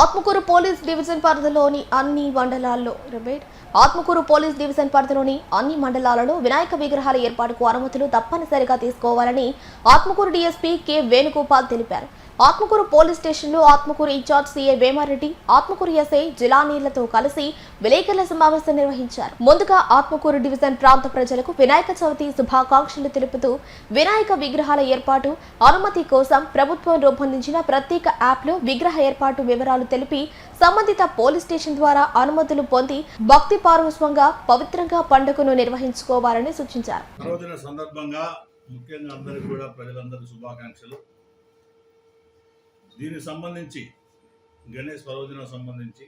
Atmakur police division పరిధిలోని అన్ని మండలాల్లో ఆత్మకూరు పోలీస్ డివిజన్ పరిధిలోని అన్ని మండలాలలో వినాయక విగ్రహాల ఏర్పాటుకు అనుమతులు తప్పనిసరిగా తీసుకోవాలని ఆత్మకూరు డీఎస్పీ కె వేణుగోపాల్ తెలిపారు. ఆత్మకూరు పోలీస్ స్టేషన్లో Atmakur in-charge CA Vemareddy Atmakur SI జిలానీళ్ళతో కలిసి విలేకరుల సమావేశం నిర్వహించారు. ముందుగా ఆత్మకూరు డివిజన్ ప్రాంత ప్రజలకు వినాయక చవితి శుభాకాంక్షలు తెలుపుతూ వినాయక విగ్రహాల ఏర్పాటు అనుమతి కోసం ప్రభుత్వం రూపొందించిన ప్రత్యేక యాప్లో విగ్రహ ఏర్పాటు వివరాలు తెలిపి సంబంధిత పోలీస్ స్టేషన్ ద్వారా అనుమతులు పొంది భక్తి పార్వస్వంగా పవిత్రంగా పండుగను నిర్వహించుకోవాలని సూచించారు. సందర్భంగా ముఖ్యంగా అందరికీ కూడా ప్రజలందరికీ శుభాకాంక్షలు. దీనికి సంబంధించి గణేష్ పర్వదినం సంబంధించి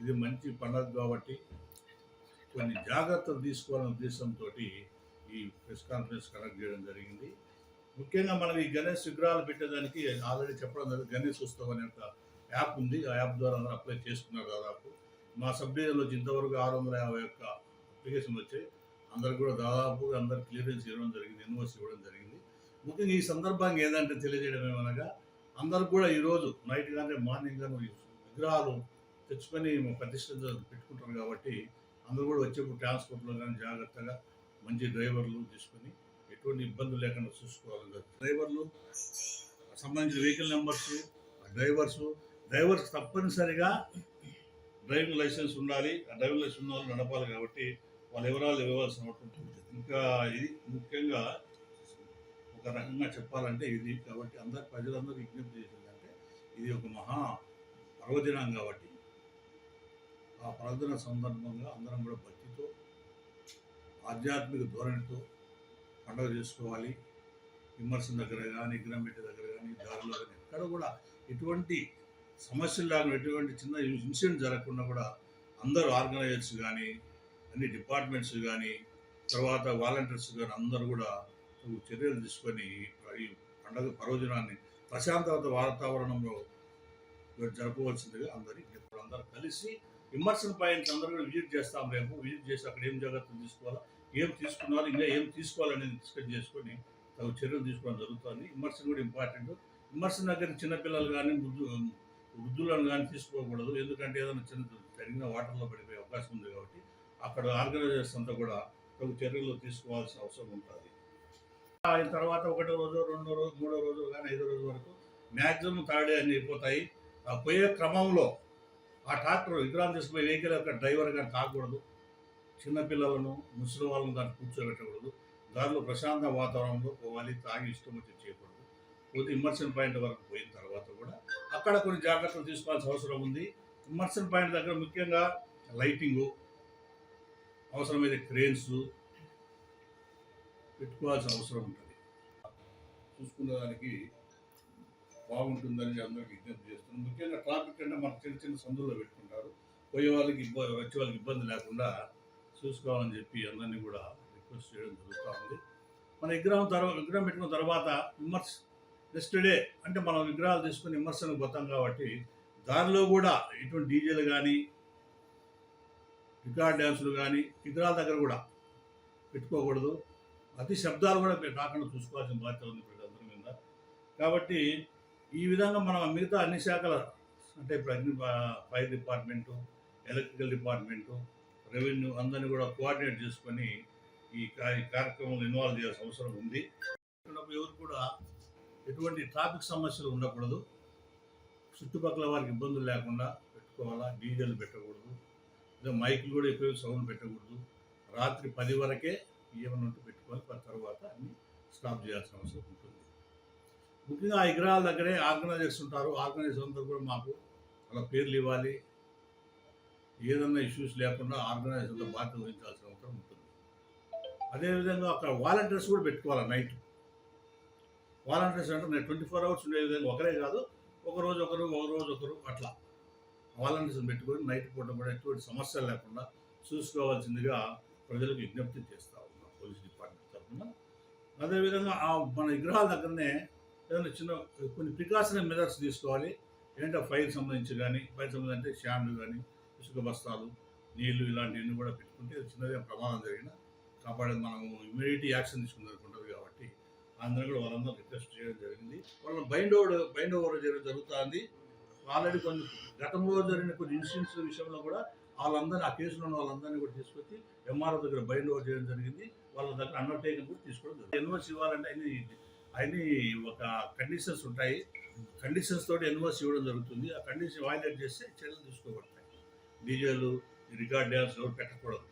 ఇది మంచి పండుగ కాబట్టి కొన్ని జాగ్రత్తలు తీసుకోవాలనే ఉద్దేశంతో ఈ ప్రెస్ కాన్ఫరెన్స్ కండక్ట్ చేయడం జరిగింది. ముఖ్యంగా మనం ఈ గణేష్ విగ్రహాలు పెట్టేదానికి ఆల్రెడీ చెప్పడం జరిగింది గణేష్ ఉత్సవం అనే ఒక యాప్ ఉంది. ఆ యాప్ ద్వారా అందరూ అప్లై చేసుకున్నారు దాదాపు. మా సభ్యులలో ఇంతవరకు ఆరు వందల యాభై ఒక్క అప్లికేషన్లు వచ్చాయి. అందరికి కూడా దాదాపు అందరు క్లియరెన్స్ ఇవ్వడం జరిగింది యూనివర్సిటీ ఇవ్వడం జరిగింది. ముఖ్యంగా ఈ సందర్భంగా ఏదంటే తెలియజేయడం ఏమనగా అందరు కూడా ఈరోజు నైట్ కానీ మార్నింగ్ కానీ విగ్రహాలు తెచ్చుకొని ప్రతిష్ట పెట్టుకుంటారు కాబట్టి అందరూ కూడా వచ్చేప్పుడు ట్రాన్స్పోర్ట్లో కానీ జాగ్రత్తగా మంచి డ్రైవర్లు తీసుకొని ఎటువంటి ఇబ్బందులు లేకుండా చూసుకోవాలి. డ్రైవర్లు సంబంధించిన వెహికల్ నెంబర్స్ డ్రైవర్స్ డ్రైవర్స్ తప్పనిసరిగా డ్రైవింగ్ లైసెన్స్ ఉండాలి. ఆ డ్రైవింగ్ లైసెన్స్ ఉన్న వాళ్ళు నడపాలి కాబట్టి వాళ్ళ వివరాలు ఇవ్వవలసిన అవసరం ఇంకా ఇది ముఖ్యంగా ఒక రకంగా చెప్పాలంటే ఇది కాబట్టి అందరు ప్రజలందరూ విజ్ఞప్తి చేసేదంటే ఇది ఒక మహా పర్వదినం కాబట్టి. ఆ పర్వదిన సందర్భంగా అందరం కూడా భక్తితో ఆధ్యాత్మిక ధోరణితో పండుగ చేసుకోవాలి. విమర్శన దగ్గర కానీ విగ్రహంపెట్టి దగ్గర కానీ దారిలో కానీ ఎక్కడ కూడా ఎటువంటి సమస్యలు లేకుండా ఎటువంటి చిన్న ఇన్సిడెంట్ జరగకుండా కూడా అందరూ ఆర్గనైజర్స్ కానీ అన్ని డిపార్ట్మెంట్స్ కానీ తర్వాత వాలంటీర్స్ కానీ అందరూ కూడా చర్యలు తీసుకొని ఈ పండగ పర్వదినాన్ని ప్రశాంతత వాతావరణంలో జరపవలసిందిగా అందరి ఇప్పుడు అందరూ కలిసి విమర్శన పాయింట్స్ అందరూ కూడా విజిట్ చేస్తాం రేపు. విజిట్ చేసి అక్కడ ఏం జాగ్రత్తలు తీసుకోవాలా ఏం తీసుకున్నారు ఇంకా ఏం తీసుకోవాలనేది డిస్కస్ చేసుకొని తగు చర్యలు తీసుకోవడం జరుగుతుంది. విమర్శన కూడా ఇంపార్టెంట్. విమర్శన దగ్గర చిన్నపిల్లలు కానీ వృద్ధు వృద్ధులను కానీ తీసుకోకూడదు. ఎందుకంటే ఏదైనా చిన్న జరిగిన వాటర్లో పడిపోయే అవకాశం ఉంది కాబట్టి అక్కడ ఆర్గనైజర్స్ అంతా కూడా తగు చర్యలు తీసుకోవాల్సిన అవసరం ఉంటుంది. అయిన తర్వాత ఒకటో రోజు రెండో రోజు మూడో రోజు కానీ ఐదో రోజు వరకు మ్యాక్సిమం థర్డ్ డే అని అయిపోతాయి. ఆ పోయే క్రమంలో ఆ ట్రాక్టర్ విగ్రహం తీసుకుపోయే వెహికల్ యొక్క డ్రైవర్ కానీ కాకూడదు చిన్నపిల్లలను ముసలి వాళ్ళను దాన్ని కూర్చోబెట్టకూడదు. దారిలో ప్రశాంత వాతావరణంలో పోవాలి తాగి ఇష్టం వచ్చి చేయకూడదు. పోతే ఇమ్మర్షన్ పాయింట్ వరకు పోయిన తర్వాత కూడా అక్కడ కొన్ని జాగ్రత్తలు తీసుకోవాల్సిన అవసరం ఉంది. ఇమ్మర్షన్ పాయింట్ దగ్గర ముఖ్యంగా లైటింగు అవసరమైతే క్రేన్స్ పెట్టుకోవాల్సిన అవసరం ఉంటుంది. చూసుకున్న దానికి బాగుంటుందని అందరికి విజ్ఞప్తి చేస్తున్నాం. ముఖ్యంగా ట్రాఫిక్ అంటే మనకు చిన్న చిన్న సందుల్లో పెట్టుకుంటారు. పోయే వాళ్ళకి ఇబ్బంది వచ్చే వాళ్ళకి ఇబ్బంది లేకుండా చూసుకోవాలని చెప్పి అందరినీ కూడా రిక్వెస్ట్ చేయడం జరుగుతూ ఉంది. మన విగ్రహం తర్వాత విగ్రహం పెట్టుకున్న తర్వాత విమర్శ నెక్స్ట్ డే అంటే మనం విగ్రహాలు తీసుకుని విమర్శనకు పోతాం కాబట్టి దానిలో కూడా ఇటువంటి డీజేలు కానీ రికార్డ్ డ్యాన్సులు కానీ విగ్రహాల దగ్గర కూడా పెట్టుకోకూడదు. అతి శబ్దాలు కూడా రాకుండా కాకుండా చూసుకోవాల్సిన బాధ్యత ఉంది ప్రజలందరి మీద. కాబట్టి ఈ విధంగా మనం మిగతా అన్ని శాఖల అంటే ఇప్పుడు అగ్ని fire department electrical department revenue అందరినీ కూడా కోఆర్డినేట్ చేసుకొని ఈ కార్యక్రమంలో ఇన్వాల్వ్ చేయాల్సిన అవసరం ఉంది. ఎవరు కూడా ఎటువంటి ట్రాఫిక్ సమస్యలు ఉండకూడదు. చుట్టుపక్కల వారికి ఇబ్బందులు లేకుండా పెట్టుకోవాలా డీజేలు పెట్టకూడదు. లేదా మైకులు కూడా ఎక్కువ సౌండ్ పెట్టకూడదు. రాత్రి పది వరకే ఏమైనా ఉంటే పెట్టుకోవాలి పది తర్వాత అన్ని స్టాప్ చేయాల్సిన అవసరం ఉంటుంది. ముఖ్యంగా ఆ విగ్రహాల దగ్గరే ఆర్గనైజర్స్ ఉంటారు. ఆర్గనైజర్స్ అందరూ కూడా మాకు అలా పేర్లు ఇవ్వాలి. ఏదన్నా ఇష్యూస్ లేకుండా ఆర్గనైజర్స్ బాధ్యత వహించాల్సిన అవసరం ఉంటుంది. అదేవిధంగా అక్కడ వాలంటీర్స్ కూడా పెట్టుకోవాలి నైట్. వాలంటీర్స్ అంటే ట్వంటీ ఫోర్ అవర్స్ ఉండే విధంగా ఒకరే కాదు ఒకరోజు ఒకరు ఒక రోజు ఒకరు అట్లా వాలంటీర్స్ని పెట్టుకొని నైట్ పూట కూడా ఎటువంటి సమస్యలు లేకుండా చూసుకోవాల్సిందిగా ప్రజలకు విజ్ఞప్తి చేస్తారు పోలీస్ డిపార్ట్మెంట్ తరఫున. అదేవిధంగా ఆ మన విగ్రహాల దగ్గరనే ఏదైనా చిన్న కొన్ని ప్రికాషనరీ మెజర్స్ తీసుకోవాలి. ఏంటంటే ఫైర్ సంబంధించి కానీ ఫైర్ సంబంధించి అంటే షాండ్లు కానీ ఇసుక బస్తాలు నీళ్ళు ఇలాంటివన్నీ కూడా పెట్టుకుంటే చిన్నగా ప్రమాదం జరిగిన కాపాడేది మనము ఇమీడియట్ యాక్షన్ తీసుకున్నది కాబట్టి అందరూ కూడా వాళ్ళందరూ రిక్వెస్ట్ చేయడం జరిగింది. వాళ్ళని బైండ్ ఓవర్ బైండ్ ఓవర్ చేయడం జరుగుతుంది. ఆల్రెడీ కొన్ని గతంలో జరిగిన కొన్ని ఇన్సిడెంట్స్ విషయంలో కూడా వాళ్ళందరినీ ఆ కేసులో ఉన్న వాళ్ళందరినీ కూడా తీసుకొచ్చి ఎంఆర్ఓ దగ్గర బైండ్ ఓవర్ చేయడం జరిగింది. వాళ్ళ దగ్గర అండర్టేకింగ్ కూడా తీసుకోవడం జరిగింది. ఎన్ఓసి ఇవ్వాలంటే అన్ని అన్ని ఒక కండిషన్స్ ఉంటాయి. కండిషన్స్ తోటి ఎన్ఓసి ఇవ్వడం జరుగుతుంది. ఆ కండిషన్ వైలేట్ చేస్తే చర్యలు తీసుకోబడతాయి. డీజేలు రికార్డ్ డ్యాన్స్ ఎవరు పెట్టకూడదు.